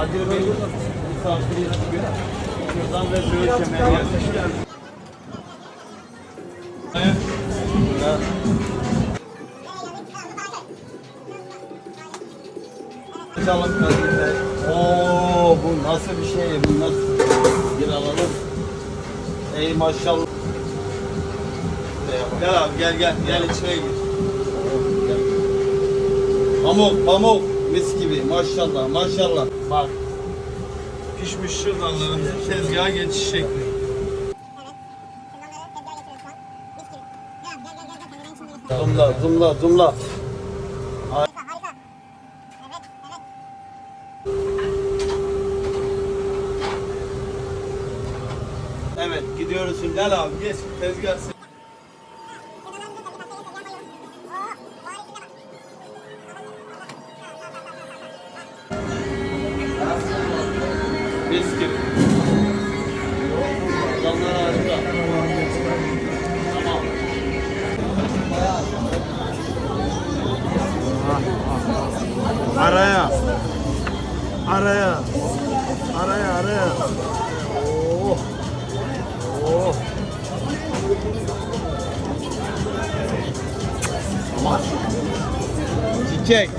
Kadir Bey misafiri yapıyor. Şuradan ve söğüt yemeğe gelmiş. Çalın Kadir Bey. Oo bu nasıl bir şey? Bu nasıl? Bir alalım. Ey maşallah. Gel abi gel gel gel içine gir. Pamuk pamuk mis gibi maşallah maşallah. Bak pişmiş şırdanların tezgaha geçiş şekli. Harika. Evet, evet. Evet gidiyoruz şimdi gel abi geç tezgah. Gibi. Adamlar. Tamam. Araya. Araya. Araya araya. Oh. Oh. Çiçek.